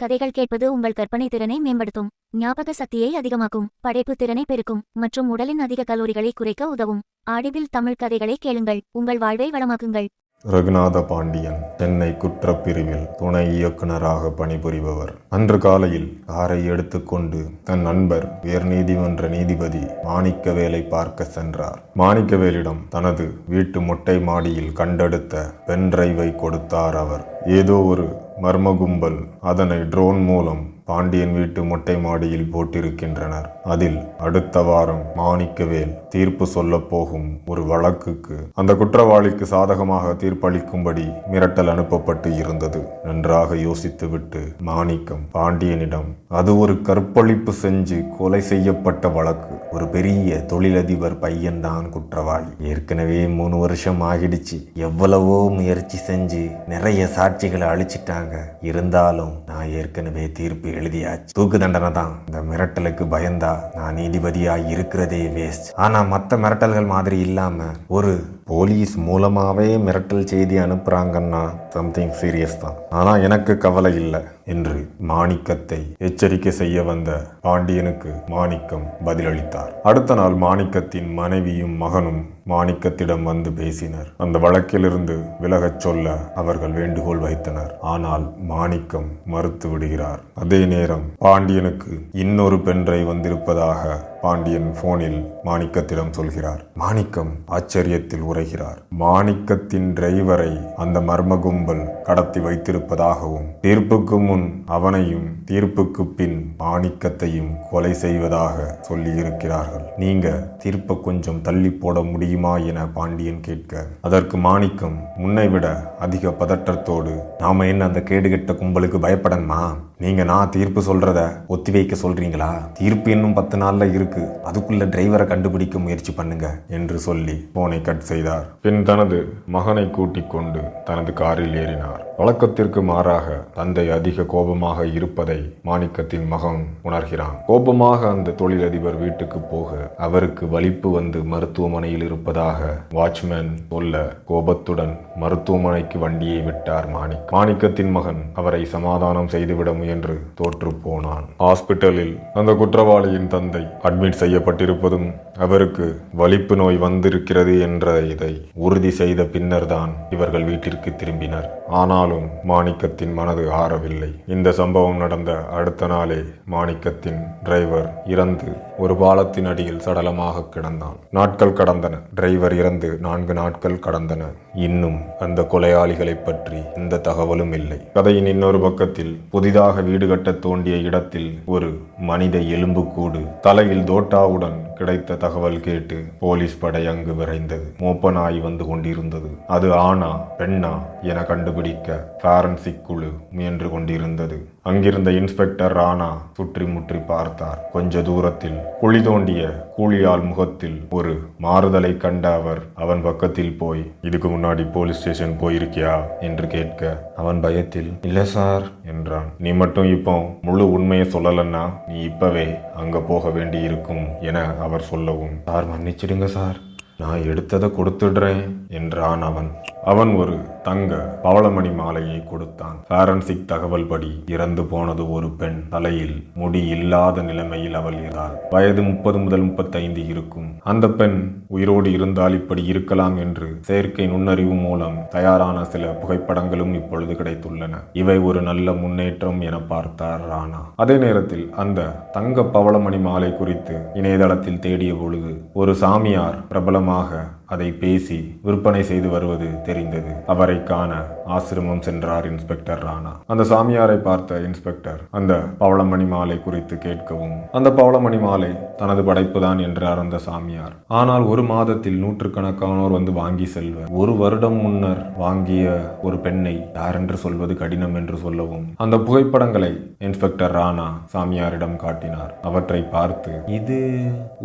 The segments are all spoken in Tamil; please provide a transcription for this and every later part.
கதைகள் கேட்பது உங்கள் கற்பனை திறனை மேம்படுத்தும் ஞாபக சக்தியை அதிகமாக்கும் படைப்பு திறனை பெருக்கும் மற்றும் உடலின் அதிக கலோரிகளை குறைக்க உதவும். ஆடிவில் தமிழ் கதைகளை கேளுங்கள் உங்கள் வாழ்வை வளமாக்குங்கள். ரகுநாத பாண்டியன் சென்னை குற்றப்பிரிவில் துணை இயக்குனராக பணிபுரிபவர். அன்று காலையில் காரை எடுத்துக்கொண்டு தன் நண்பர் உயர்நீதிமன்ற நீதிபதி மாணிக்கவேலை பார்க்க சென்றார். மாணிக்கவேலிடம் தனது வீட்டு மொட்டை மாடியில் கண்டெடுத்த பென்டிரைவை கொடுத்தார் அவர். ஏதோ ஒரு மர்ம கும்பல். அதனை ட்ரோன் மூலம் பாண்டியன் வீட்டு மொட்டை மாடியில் போட்டிருக்கின்றனர். அதில் அடுத்த வாரம் மாணிக்கவேல் தீர்ப்பு சொல்லப் போகும் ஒரு வழக்குக்கு அந்த குற்றவாளிக்கு சாதகமாக தீர்ப்பளிக்கும்படி மிரட்டல் அனுப்பப்பட்டு இருந்தது. நன்றாக யோசித்துவிட்டு மாணிக்கம் பாண்டியனிடம் அது ஒரு கற்பழிப்பு செஞ்சு கொலை செய்யப்பட்ட வழக்கு. ஒரு பெரிய தொழிலதிபர் பையன்தான் குற்றவாளி. ஏற்கனவே மூணு வருஷம் ஆகிடுச்சு. எவ்வளவோ முயற்சி செஞ்சு நிறைய சாட்சிகளை அழிச்சிட்டாங்க. இருந்தாலும் நான் ஏற்கனவே தீர்ப்பு எழுதியாச்சு. தூக்கு தண்டனை தான். இந்த மிரட்டலுக்கு பயந்தா நான் நீதிபதியா இருக்கிறதே வேஸ்ட் ஆனா மற்ற மிரட்டல்கள் மாதிரி இல்லாம ஒரு போலீஸ் மூலமாவே மிரட்டல் செய்தி அனுப்புறாங்கன்னா சம்திங் சீரியஸ் தான். ஆனா எனக்கு கவலை இல்லை. என்று மாணிக்கத்தை எச்சரிக்கை செய்ய வந்த பாண்டியனுக்கு மாணிக்கம் பதிலளித்தார். அடுத்த நாள் மாணிக்கத்தின் மனைவியும் மகனும் மாணிக்கத்திடம் வந்து பேசினர். அந்த வழக்கிலிருந்து விலகச் சொல்ல அவர்கள் வேண்டுகோள் வைத்தனர். ஆனால் மாணிக்கம் மறுத்து விடுகிறார். அதே நேரம் பாண்டியனுக்கு இன்னொரு பெண்றை வந்திருப்பதாக பாண்டியன் போனில் மாணிக்கத்திடம் சொல்கிறார். மாணிக்கம் ஆச்சரியத்தில் உரைகிறார். மாணிக்கத்தின் டிரைவரை அந்த மர்ம கும்பல் கடத்தி வைத்திருப்பதாகவும் தீர்ப்புக்கு முன் அவனையும் தீர்ப்புக்கு பின் மாணிக்கத்தையும் கொலை செய்வதாக சொல்லியிருக்கிறார்கள். நீங்க தீர்ப்பை கொஞ்சம் தள்ளி போட முடியுமா என பாண்டியன் கேட்க அதற்கு மாணிக்கம் முன்னை விட அதிக பதற்றத்தோடு நாம என்ன அந்த கேடுகெட்ட கும்பலுக்கு பயப்படணுமா? நீங்க நான் தீர்ப்பு சொல்றத ஒத்தி வைக்க சொல்றீங்களா? தீர்ப்பு இன்னும் பத்து நாள்ல இருக்கு. அதுக்குள்ள டிரைவரை கண்டுபிடிக்க முயற்சி பண்ணுங்க என்று சொல்லி போனை கட் செய்தார். பின் தனது மகனை கூட்டிக் கொண்டு தனது காரில் ஏறினார். வழக்கத்திற்கு மாறாக தந்தை அதிக கோபமாக இருப்பதை மாணிக்கத்தின் மகன் உணர்கிறான். கோபமாக அந்த தொழிலதிபர் வீட்டுக்கு போக அவருக்கு வலிப்பு வந்து மருத்துவமனையில் இருப்பதாக வாட்ச்மேன் சொல்ல கோபத்துடன் மருத்துவமனைக்கு வண்டியை விட்டார் மாணிக். மாணிக்கத்தின் மகன் அவரை சமாதானம் செய்துவிட முயன்று தோற்று போனான். ஹாஸ்பிட்டலில் அந்த குற்றவாளியின் தந்தை அட்மிட் செய்யப்பட்டிருப்பதும் அவருக்கு வலிப்பு நோய் வந்திருக்கிறது என்ற இதை உறுதி செய்த பின்னர்தான் இவர்கள் வீட்டிற்கு திரும்பினர். ஆனாலும் மாணிக்கத்தின் மனது ஆறவில்லை. இந்த சம்பவம் நடந்த அடுத்த நாளே மாணிக்கத்தின் டிரைவர் இறந்து ஒரு பாலத்தின் அடியில் சடலமாக கிடந்தான். நாட்கள் கடந்தன. டிரைவர் இறந்து நான்கு நாட்கள் கடந்தன. இன்னும் அந்த கொலையாளிகளை பற்றி எந்த தகவலும் இல்லை. கதையின் இன்னொரு பக்கத்தில் புதிதாக வீடு கட்ட தோண்டிய இடத்தில் ஒரு மனித எலும்புக்கூடு தலையில் தோட்டாவுடன் கிடைத்த தகவல் கேட்டு போலீஸ் படை அங்கு விரைந்தது. மோப்ப நாய் வந்து கொண்டிருந்தது. அது ஆணா பெண்ணா என கண்டுபிடிக்க ஃபாரன்சிக் குழு முயன்று கொண்டிருந்தது. அங்கிருந்த இன்ஸ்பெக்டர் ராணா சுற்றி முற்றி பார்த்தார். கொஞ்ச தூரத்தில் குழி தோண்டிய கூலியால் முகத்தில் ஒரு மாறுதலை கண்ட அவர் அவன் பக்கத்தில் போய் இதுக்கு முன்னாடி போலீஸ் ஸ்டேஷன் போயிருக்கியா? என்று கேட்க அவன் பயத்தில். இல்ல சார் என்றான். நீ மட்டும் இப்போ முழு உண்மையை சொல்லலன்னா நீ இப்பவே அங்கே போக வேண்டி இருக்கும் என அவர் சொல்லவும் சார் மன்னிச்சிடுங்க சார். நான் எடுத்ததை கொடுத்துடுறேன் என்றான் அவன். அவன் ஒரு தங்க பவளமணி மாலையை கொடுத்தான். ஃபாரன்சிக் தகவல் படி இறந்து போனது ஒரு பெண். தலையில் முடி இல்லாத நிலைமையில் அவள் இருந்தார் வயது முப்பது முதல் முப்பத்தைந்து இருக்கும். அந்த பெண் உயிரோடு இருந்தால் இப்படி இருக்கலாம் என்று செயற்கை நுண்ணறிவு மூலம் தயாரான சில புகைப்படங்களும் இப்பொழுது கிடைத்துள்ளன. இவை ஒரு நல்ல முன்னேற்றம் என பார்த்தார் ராணா. அதே நேரத்தில் அந்த தங்க பவளமணி மாலை குறித்து இணையதளத்தில் தேடிய பொழுது ஒரு சாமியார் பிரபலமாக அதை பேசி விற்பனை செய்து வருவது தெரிந்தது. அவரை காண ஆசிரமம் சென்றார் இன்ஸ்பெக்டர் ராணா. அந்த சாமியாரை பார்த்த இன்ஸ்பெக்டர் அந்த பவளமணி மாலை குறித்து கேட்கவும் அந்த பவளமணி மாலை தனது படைப்புதான் என்றார் அந்த சாமியார். ஆனால் ஒரு மாதத்தில் நூற்றுக்கணக்கானோர் வந்து வாங்கி செல்வர் ஒரு வருடம் முன்னர் வாங்கிய ஒரு பெண்ணை யாரென்று சொல்வது கடினம் என்று சொல்லவும் அந்த புகைப்படங்களை இன்ஸ்பெக்டர் ராணா சாமியாரிடம் காட்டினார். அவற்றை பார்த்து இது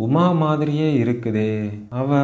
உமா மாதிரியே இருக்குதே. அவ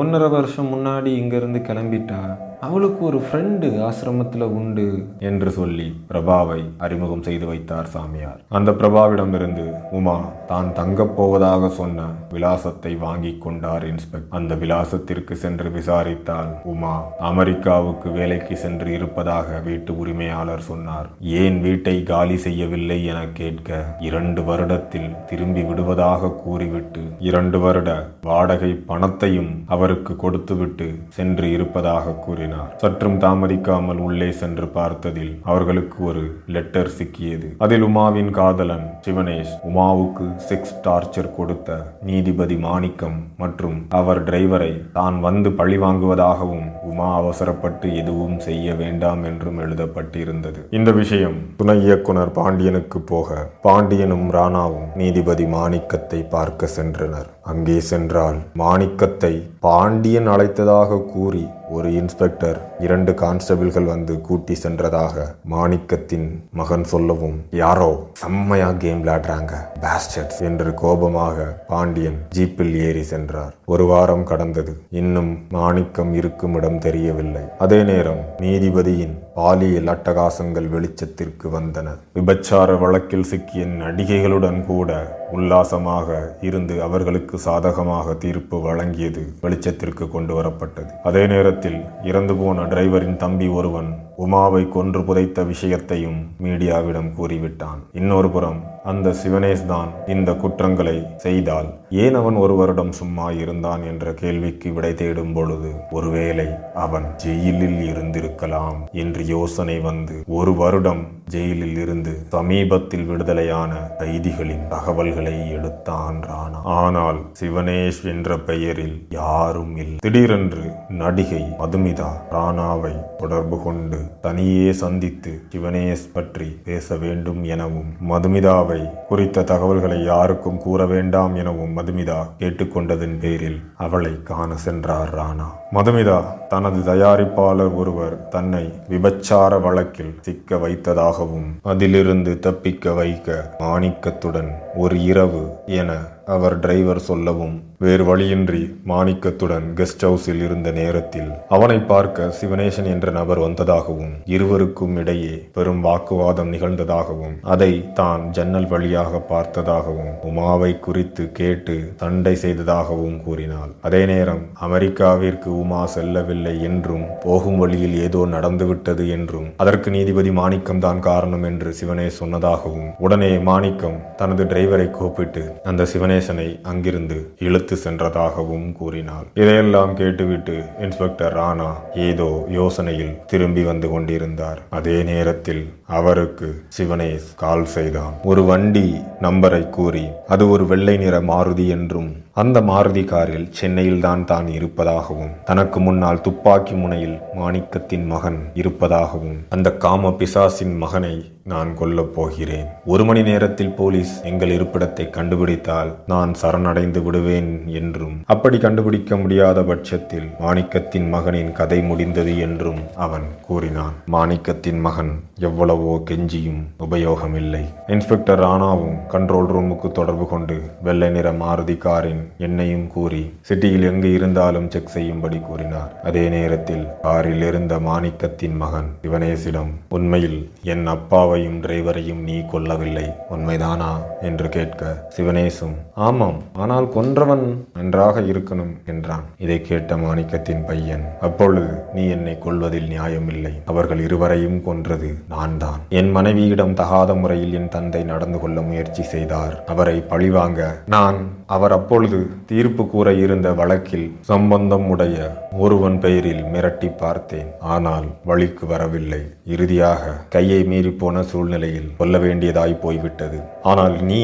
ஒன் ஒன்னரை வருஷம் முன்னாடி இங்கிருந்து கிளம்பிட்டா அவளுக்கு ஒரு ஃப்ரெண்டு ஆசிரமத்தில் உண்டு என்று சொல்லி பிரபாவை அறிமுகம் செய்து வைத்தார் சாமியார். அந்த பிரபாவிடமிருந்து உமா தான் தங்கப் போவதாக சொன்ன விலாசத்தை வாங்கி கொண்டார் இன்ஸ்பெக்டர் அந்த விலாசத்திற்கு சென்று விசாரித்தால் உமா அமெரிக்காவுக்கு வேலைக்கு சென்று இருப்பதாக வீட்டு உரிமையாளர் சொன்னார். ஏன் வீட்டை காலி செய்யவில்லை என கேட்க இரண்டு வருடத்தில் திரும்பி விடுவதாக கூறிவிட்டு இரண்டு வருட வாடகை பணத்தையும் அவருக்கு கொடுத்துவிட்டு சென்று இருப்பதாக கூறினார். சற்றும் தாமதிக்காமல் உள்ளே சென்று பார்த்ததில் அவர்களுக்கு ஒரு லெட்டர் சிக்கியது. அதில் உமாவின் காதலன் சிவனேஷ் உமாவுக்கு செக்ஸ் டார்ச்சர் கொடுத்த நீதிபதி மாணிக்கம் மற்றும் அவர் டிரைவரை தான் வந்து பழி வாங்குவதாகவும் உமா அவசரப்பட்டு எதுவும் செய்ய வேண்டாம் என்றும் எழுதப்பட்டிருந்தது. இந்த விஷயம் துணை இயக்குனர் பாண்டியனுக்கு போக பாண்டியனும் ராணாவும் நீதிபதி மாணிக்கத்தை பார்க்க சென்றனர். அங்கே சென்றால் மாணிக்கத்தை பாண்டியன் அழைத்ததாக கூறி ஒரு இன்ஸ்பெக்டர் இரண்டு கான்ஸ்டபிள்கள் வந்து கூட்டி சென்றதாக மாணிக்கத்தின் மகன் சொல்லவும் யாரோ செம்மையா கேம் விளையாடுறாங்க பேஸ்டர்ஸ் என்று கோபமாக பாண்டியன் ஜீப்பில் ஏறி சென்றார். ஒரு வாரம் கடந்தது. இன்னும் மாணிக்கம் இருக்கும் இடம் தெரியவில்லை. அதே நேரம் நீதிபதியின் பாலியல் அட்டகாசங்கள் வெளிச்சத்திற்கு வந்தன. விபச்சார வழக்கில் சிக்கிய நடிகைகளுடன் கூட உல்லாசமாக இருந்து அவர்களுக்கு சாதகமாக தீர்ப்பு வழங்கியது வெளிச்சத்திற்கு கொண்டு வரப்பட்டது. அதே நேரத்தில் இறந்து போன டிரைவரின் தம்பி ஒருவன் உமாவை கொன்று புதைத்த விஷயத்தையும் மீடியாவிடம் கூறிவிட்டான். இன்னொரு புறம் அந்த சிவனேஷ் தான் இந்த குற்றங்களை செய்தால் ஏன் அவன் ஒரு வருடம் சும்மா இருந்தான் என்ற கேள்விக்கு விடை தேடும் பொழுது ஒருவேளை அவன் ஜெயிலில் இருந்திருக்கலாம் என்று யோசனை வந்து ஒரு வருடம் ஜெயிலில் இருந்து சமீபத்தில் விடுதலையான கைதிகளின் தகவல்களை எடுத்தான் ராணா. ஆனால் சிவனேஷ் என்ற பெயரில் யாரும் இல்லை. திடீரென்று நடிகை மதுமிதா ராணாவை தொடர்பு கொண்டு தனியே சந்தித்து சிவனேஷ் பற்றி பேச வேண்டும் எனவும் மதுமிதாவை குறித்த தகவல்களை யாருக்கும் கூற வேண்டாம் எனவும் மதுமிதா கேட்டுக்கொண்டதன் பேரில் அவளை காண சென்றார் ராணா. மதுமிதா தனது தயாரிப்பாளர் ஒருவர் தன்னை விபச்சார வழக்கில் சிக்க வைத்ததாகவும் அதிலிருந்து தப்பிக்க வைக்க மாணிக்கத்துடன் ஒரு இரவு என அவர் டிரைவர் சொல்லவும் வேறு வழியின்றி மாணிக்கத்துடன் கெஸ்ட் ஹவுஸில் இருந்த நேரத்தில் அவனை பார்க்க சிவனேசன் என்ற நபர் வந்ததாகவும் இருவருக்கும் இடையே பெரும் வாக்குவாதம் நிகழ்ந்ததாகவும் அதை தான் ஜன்னல் வழியாக பார்த்ததாகவும் உமாவை குறித்து கேட்டு சண்டை செய்ததாகவும் கூறினாள். அதே நேரம் அமெரிக்காவிற்கு உமா செல்லவில்லை என்றும் போகும் வழியில் ஏதோ நடந்துவிட்டது என்றும் அதற்கு நீதிபதி மாணிக்கம் தான் காரணம் என்று சிவனேஷ் சொன்னதாகவும் உடனே மாணிக்கம் தனது டிரைவரை கூப்பிட்டு அந்த கணேசனை அங்கிருந்து இழுத்து சென்றதாகவும் கூறினாள். இதையெல்லாம் கேட்டுவிட்டு இன்ஸ்பெக்டர் ராணா ஏதோ யோசனையில் திரும்பி வந்து கொண்டிருந்தார். அதே நேரத்தில் அவருக்கு சிவனேஷ் கால் செய்தான். ஒரு வண்டி நம்பரை கூறி அது ஒரு வெள்ளை நிற மாருதி என்றும் அந்த மாருதி காரில் சென்னையில் தான் தான் இருப்பதாகவும் தனக்கு முன்னால் துப்பாக்கி முனையில் மாணிக்கத்தின் மகன் இருப்பதாகவும் அந்த காம பிசாசின் மகனை நான் கொல்லப் போகிறேன். ஒரு மணி நேரத்தில் போலீஸ் எங்கள் இருப்பிடத்தை கண்டுபிடித்தால் நான் சரணடைந்து விடுவேன் என்றும் அப்படி கண்டுபிடிக்க முடியாத பட்சத்தில் மாணிக்கத்தின் மகனின் கதை முடிந்தது என்றும் அவன் கூறினான். மாணிக்கத்தின் மகன் எவ்வளவோ கெஞ்சியும் உபயோகமில்லை. இன்ஸ்பெக்டர் ராணாவும் கண்ட்ரோல் ரூமுக்கு தொடர்பு கொண்டு வெள்ளை நிற மாருதி காரின் என்னையும் கூறி சிட்டியில் எங்கு இருந்தாலும் செக் செய்யும்படி கூறினார். அதே நேரத்தில் காரில் இருந்த மாணிக்கத்தின் மகன் சிவனேசிடம் உண்மையில் என் அப்பாவையும் டிரைவரையும் நீ கொல்லவில்லை. உண்மைதானா? என்று கேட்க சிவனேசும் ஆமாம் ஆனால் கொன்றவன் நன்றாக இருக்கணும் என்றான். இதை கேட்ட மாணிக்கத்தின் பையன் அப்பொழுது நீ என்னை கொல்வதில் நியாயமில்லை. அவர்கள் இருவரையும் கொன்றது நான் தான் என் மனைவியிடம் தகாத முறையில் என் தந்தை நடந்து கொள்ள முயற்சி செய்தார். அவரை பழிவாங்க நான் அவர் அப்பொழுது தீர்ப்பு கூற இருந்த வழக்கில் சம்பந்தம் உடைய ஒருவன் பெயரில் மிரட்டி பார்த்தேன். ஆனால் வழிக்கு வரவில்லை. இறுதியாக கையை மீறி போன சூழ்நிலையில் சொல்ல வேண்டியதாய் போய்விட்டது. ஆனால் நீ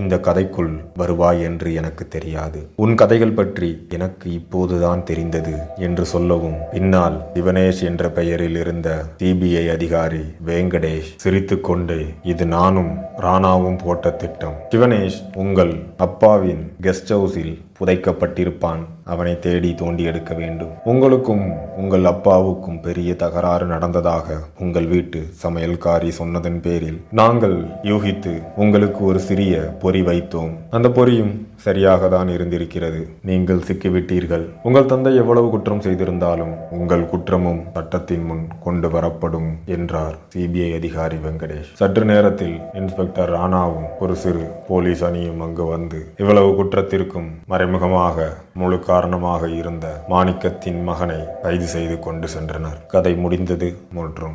இந்த கதைக்குள் வருவாய் என்று எனக்கு தெரியாது. உன் கதைகள் பற்றி எனக்கு இப்போதுதான் தெரிந்தது என்று சொல்லவும் பின்னால் சிவனேஷ் என்ற பெயரில் இருந்த சிபிஐ அதிகாரி வெங்கடேஷ் சிரித்துக்கொண்டே இது நானும் ராணாவும் போட்ட திட்டம். சிவனேஷ் உங்கள் அப்பாவின் கெஸ்ட் ஹவுஸ் ஹவுஸில் புதைக்கப்பட்டிருப்பான். அவனை தேடி தோண்டி எடுக்க வேண்டும். உங்களுக்கும் உங்கள் அப்பாவுக்கும் பெரிய தகராறு நடந்ததாக உங்கள் வீட்டு சமையல்காரி சொன்னதன் பேரில் நாங்கள் யூகித்து உங்களுக்கு ஒரு சிறிய பொறி வைத்தோம். அந்த பொறியும் சரியாக தான் இருந்திருக்கிறது. நீங்கள் சிக்கிவிட்டீர்கள். உங்கள் தந்தை எவ்வளவு குற்றம் செய்திருந்தாலும் உங்கள் குற்றமும் சட்டத்தின் முன் கொண்டு வரப்படும் என்றார் சிபிஐ அதிகாரி வெங்கடேஷ். சற்று நேரத்தில் இன்ஸ்பெக்டர் ராணாவும் ஒரு சிறு போலீஸ் அணியும் அங்கு வந்து இவ்வளவு குற்றத்திற்கும் மறைமுகமாக முழு காரணமாக இருந்த மாணிக்கத்தின் மகனை கைது செய்து கொண்டு சென்றனர். கதை முடிந்தது மற்றும்